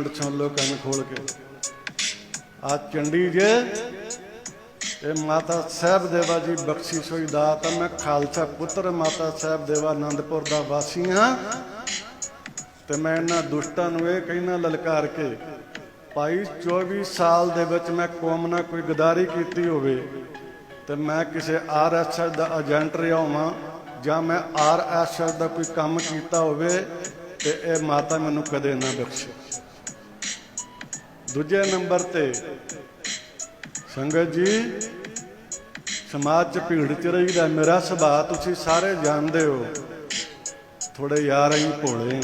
Minute ਸੁਣ ਲਓ ਕੰਨ ਖੋਲ ਕੇ। ਆ ਚੰਡੀ ਜੇ, ਇਹ ਮਾਤਾ ਸਾਹਿਬ ਦੇਵਾ ਜੀ ਬਖਸ਼ਿਸ਼ ਹੋਈ ਦਾਤ ਮੈਂ ਖਾਲਸਾ ਪੁੱਤਰ ਮਾਤਾ ਸਾਹਿਬ ਦੇਵਾ ਆਨੰਦਪੁਰ ਦਾ ਵਾਸੀ ਹਾਂ। ਤੇ ਮੈਂ ਇਹਨਾਂ ਦੁਸ਼ਟਾਂ ਨੂੰ ਇਹ ਕਹਿਣਾ ਲਲਕਾਰ ਕੇ, ਭਾਈ 24 ਸਾਲ ਦੇ ਵਿੱਚ ਮੈਂ ਕੌਮ ਨਾਲ ਕੋਈ ਗਦਾਰੀ ਕੀਤੀ ਹੋਵੇ, ਤੇ ਮੈਂ ਕਿਸੇ ਆਰਐਸਐਸ ਦਾ ਏਜੰਟ ਰਿਹਾ ਹਾਂ ਜਾਂ ਮੈਂ ਆਰਐਸਐਸ ਦਾ ਕੋਈ ਕੰਮ ਕੀਤਾ ਹੋਵੇ, ਤੇ ਇਹ ਮਾਤਾ ਮੈਨੂੰ ਕਦੇ ਨਾ ਬਖਸ਼ੇ। ਦੂਜੇ ਨੰਬਰ ਤੇ ਸੰਗਤ ਜੀ, ਸਮਾਜ ਚ ਭੀੜ ਚ ਰਹੀਦਾ, ਮੇਰਾ ਸੁਭਾਅ ਤੁਸੀਂ ਸਾਰੇ ਜਾਣਦੇ ਹੋ। ਥੋੜੇ ਯਾਰ ਅਸੀਂ ਭੋਲੇ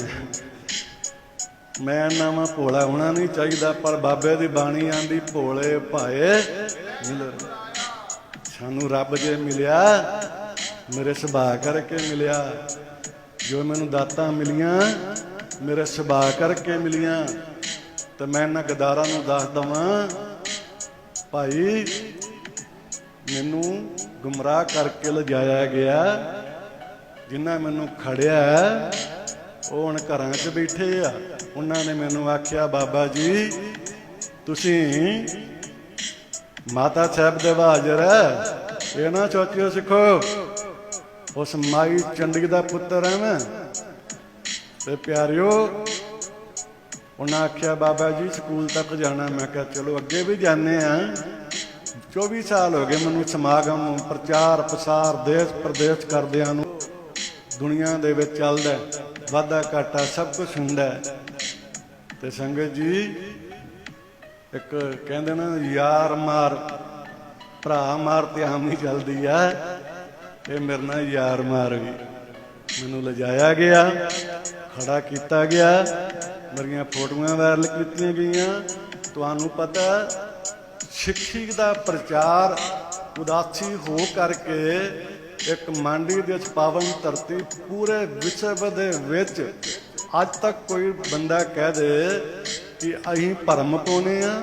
ਮੈਂ ਨਾਮ ਭੋਲਾ ਹੋਣਾ ਨਹੀਂ ਚਾਹੀਦਾ, ਪਰ ਬਾਬੇ ਦੀ ਬਾਣੀ ਆਂਦੀ, ਭੋਲੇ ਭਾਏ ਮਿਲ ਸਾਨੂੰ ਰੱਬ ਜੇ ਮਿਲਿਆ, ਮੇਰੇ ਸੁਭਾਅ ਕਰਕੇ ਮਿਲਿਆ। ਜੋ ਮੈਨੂੰ ਦਾਤਾਂ ਮਿਲੀਆਂ, ਮੇਰੇ ਸੁਭਾਅ ਕਰਕੇ ਮਿਲੀਆਂ। ਤੇ ਮੈਂ ਇਹਨਾਂ ਗਦਾਰਾਂ ਨੂੰ ਦੱਸ ਦਵਾਂ, ਭਾਈ, ਮੈਨੂੰ ਗੁੰਮਰਾਹ ਕਰਕੇ ਲਜਾਇਆ ਗਿਆ। ਜਿਨ੍ਹਾਂ ਮੈਨੂੰ ਖੜਿਆ, ਉਹ ਹੁਣ ਘਰਾਂ 'ਚ ਬੈਠੇ ਆ। ਉਹਨਾਂ ਨੇ ਮੈਨੂੰ ਆਖਿਆ, ਬਾਬਾ ਜੀ, ਤੁਸੀਂ ਮਾਤਾ ਸਾਹਿਬ ਦੇ ਹਾਜ਼ਰ ਹੈ ਇਹ ਨਾ ਸੋਚਿਓ, ਸਿੱਖੋ, ਉਸ ਮਾਈ ਚੰਡੀ ਦਾ ਪੁੱਤਰ ਹੈ ਮੈਂ। ਤੇ ਪਿਆਰਿਓ ਉਹਨਾਂ ਆਖਿਆ, ਬਾਬਾ ਜੀ, ਸਕੂਲ ਤੱਕ ਜਾਣਾ ਮੈਂ ਕਿਹਾ, ਚਲੋ, ਅੱਗੇ ਵੀ ਜਾਂਦੇ ਆ 24 ਸਾਲ ਹੋ ਗਏ ਮੈਨੂੰ ਸਮਾਗਮ ਪ੍ਰਚਾਰ, ਪ੍ਰਸਾਰ ਦੇਸ਼ ਪ੍ਰਦੇਸ਼ ਕਰਦਿਆਂ ਨੂੰ ਦੁਨੀਆ ਦੇ ਵਿੱਚ ਚੱਲਦਾ ਹੈ। ਵਾਧਾ ਘਾਟਾ ਸਭ ਕੁਝ ਹੁੰਦਾ ਹੈ। ਤੇ ਸੰਗਤ ਜੀ, ਇੱਕ ਕਹਿੰਦੇ ਨਾ, ਯਾਰ ਮਾਰ, ਭਰਾ ਮਾਰ ਤੇ ਆਮ ਚੱਲਦੀ ਆ ਇਹ ਮੇਰੇ ਨਾਲ ਯਾਰ ਮਾਰ ਗਈ ਮੈਨੂੰ ਲਿਜਾਇਆ ਗਿਆ, ਖੜਾ ਕੀਤਾ ਗਿਆ ਮੇਰੀਆਂ ਫੋਟੋਆਂ ਵਾਇਰਲ ਕੀਤੀਆਂ ਗਈਆਂ। ਤੁਹਾਨੂੰ ਪਤਾ, ਸਿੱਖੀ ਦਾ ਪ੍ਰਚਾਰ ਉਦਾਸੀ ਹੋ ਕਰਕੇ ਇੱਕ ਮੰਡੀ ਦੇ ਵਿੱਚ ਪਾਵਨ ਧਰਤੀ ਪੂਰੇ ਵਿਸ਼ਵ ਦੇ ਵਿੱਚ ਅੱਜ ਤੱਕ ਕੋਈ ਬੰਦਾ ਕਹਿ ਦੇ ਕਿ ਅਸੀਂ ਭਰਮ ਪਾਉਨੇ ਆ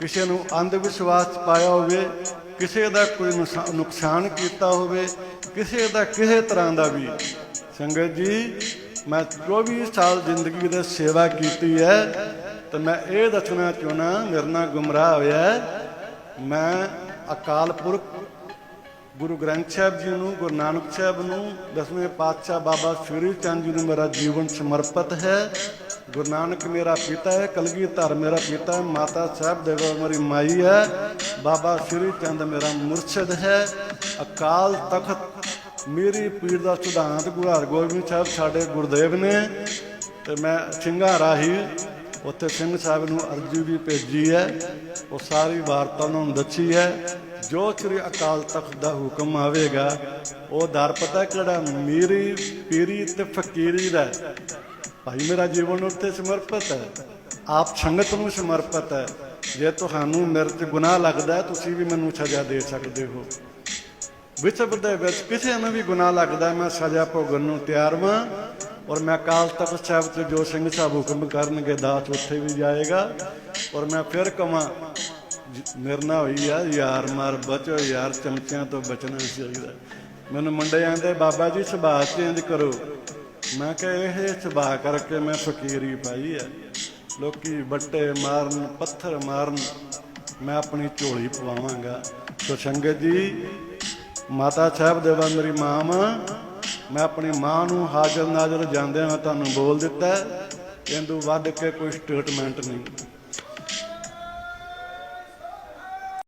ਕਿਸੇ ਨੂੰ ਅੰਧ ਵਿਸ਼ਵਾਸ ਪਾਇਆ ਹੋਵੇ, ਕਿਸੇ ਦਾ ਕੋਈ ਨੁਕਸਾ- ਨੁਕਸਾਨ ਕੀਤਾ ਹੋਵੇ, ਕਿਸੇ ਦਾ ਕਿਸੇ ਤਰ੍ਹਾਂ ਦਾ ਵੀ। ਸੰਗਤ ਜੀ ਮੈਂ 24 ਸਾਲ ਜ਼ਿੰਦਗੀ ਦੇ ਸੇਵਾ ਕੀਤੀ ਹੈ, ਤੇ ਮੈਂ ਇਹ ਦੱਸਣਾ ਚਾਹੁੰਦਾ, ਮੇਰੇ ਨਾਲ ਗੁੰਮਰਾਹ ਹੋਇਆ ਮੈਂ ਅਕਾਲ ਪੁਰਖ ਗੁਰੂ ਗ੍ਰੰਥ ਸਾਹਿਬ ਜੀ ਨੂੰ, ਗੁਰੂ ਨਾਨਕ ਸਾਹਿਬ ਨੂੰ, ਦਸਵੇਂ ਪਾਤਸ਼ਾਹ ਬਾਬਾ ਸ੍ਰੀ ਚੰਦ ਜੀ ਨੂੰ ਮੇਰਾ ਜੀਵਨ ਸਮਰਪਿਤ ਹੈ। ਗੁਰੂ ਨਾਨਕ ਮੇਰਾ ਪਿਤਾ ਹੈ ਕਲਗੀਧਰ ਮੇਰਾ ਪਿਤਾ ਹੈ, ਮਾਤਾ ਸਾਹਿਬ ਦੇਵਾ ਮੇਰੀ ਮਾਈ ਹੈ। ਬਾਬਾ ਸ੍ਰੀ ਚੰਦ ਮੇਰਾ ਮੁਰਸ਼ਿਦ ਹੈ। ਅਕਾਲ ਤਖਤ ਮੇਰੀ ਪੀਰ ਦਾ ਸਿਧਾਂਤ ਗੁਰੂ ਹਰਗੋਬਿੰਦ ਸਾਹਿਬ ਸਾਡੇ ਗੁਰਦੇਵ ਨੇ ਤੇ ਮੈਂ ਸਿੰਘਾਂ ਹੀ ਉੱਥੇ ਸਿੰਘ ਸਾਹਿਬ ਨੂੰ ਅਰਜੀ ਵੀ ਭੇਜੀ ਹੈ। ਉਹ ਸਾਰੀ ਵਾਰਤਾ ਉਹਨਾਂ ਨੂੰ ਦੱਸੀ ਹੈ। ਜੋ ਸ੍ਰੀ ਅਕਾਲ ਤਖਤ ਦਾ ਹੁਕਮ ਆਵੇਗਾ, ਉਹ ਦਰ ਪਤਾ ਕਿਹੜਾ? ਮੇਰੀ ਪੀਰੀ ਤੇ ਫਕੀਰੀ ਦਾ। ਭਾਈ, ਮੇਰਾ ਜੀਵਨ ਉੱਤੇ ਸਮਰਪਿਤ ਹੈ। ਆਪ ਸੰਗਤ ਨੂੰ ਸਮਰਪਿਤ ਹੈ। ਜੇ ਤੁਹਾਨੂੰ ਮੇਰੇ ਤੇ ਗੁਨਾਹ ਲੱਗਦਾ ਤੁਸੀਂ ਵੀ ਮੈਨੂੰ ਸਜ਼ਾ ਦੇ ਸਕਦੇ ਹੋ। ਵਿਸ਼ਵ ਦੇ ਵਿੱਚ ਕਿਸੇ ਨੂੰ ਵੀ ਗੁਨਾਹ ਲੱਗਦਾ ਮੈਂ ਸਜ਼ਾ ਭੋਗਣ ਨੂੰ ਤਿਆਰ ਵਾਂ ਔਰ ਮੈਂ ਅਕਾਲ ਤਖਤ ਸਾਹਿਬ ਤੇ ਜੋ ਸਿੰਘ ਸਾਹਿਬ ਹੁਕਮ ਕਰਨਗੇ ਦਾਸ ਉੱਥੇ ਵੀ ਜਾਏਗਾ ਔਰ ਮੈਂ ਫਿਰ ਕਵਾਂ ਨਿਰਣਾ ਹੋਈ ਆ, ਯਾਰ ਮਾਰ ਬਚੋ, ਯਾਰ ਚਮਚਿਆਂ ਤੋਂ ਬਚਣਾ ਚਾਹੀਦਾ। ਮੈਨੂੰ ਮੁੰਡੇ ਆਂਦੇ, ਬਾਬਾ ਜੀ ਸੁਭਾਅ ਚੇਂਜ ਕਰੋ। ਮੈਂ ਕਿਹਾ, ਇਹ ਸੁਭਾਅ ਕਰਕੇ ਮੈਂ ਫਕੀਰੀ ਪਾਈ ਆ। ਲੋਕੀ ਬੱਟੇ ਮਾਰਨ, ਪੱਥਰ ਮਾਰਨ, ਮੈਂ ਆਪਣੀ ਝੋਲੀ ਪਵਾਵਾਂਗਾ। ਸੋ ਸੰਗਤ ਜੀ ਮਾਤਾ ਸਾਹਿਬ ਦੇਵਾ ਮੇਰੀ ਮਾਂ ਵਾਂ ਮੈਂ ਆਪਣੀ ਮਾਂ ਨੂੰ ਹਾਜ਼ਰ ਨਾਜ਼ਰ ਜਾਂਦਿਆਂ ਤੁਹਾਨੂੰ ਬੋਲ ਦਿੱਤਾ ਹੈ। ਇਹਦੂ ਵੱਧ ਕੇ ਕੋਈ ਸਟੇਟਮੈਂਟ ਨਹੀਂ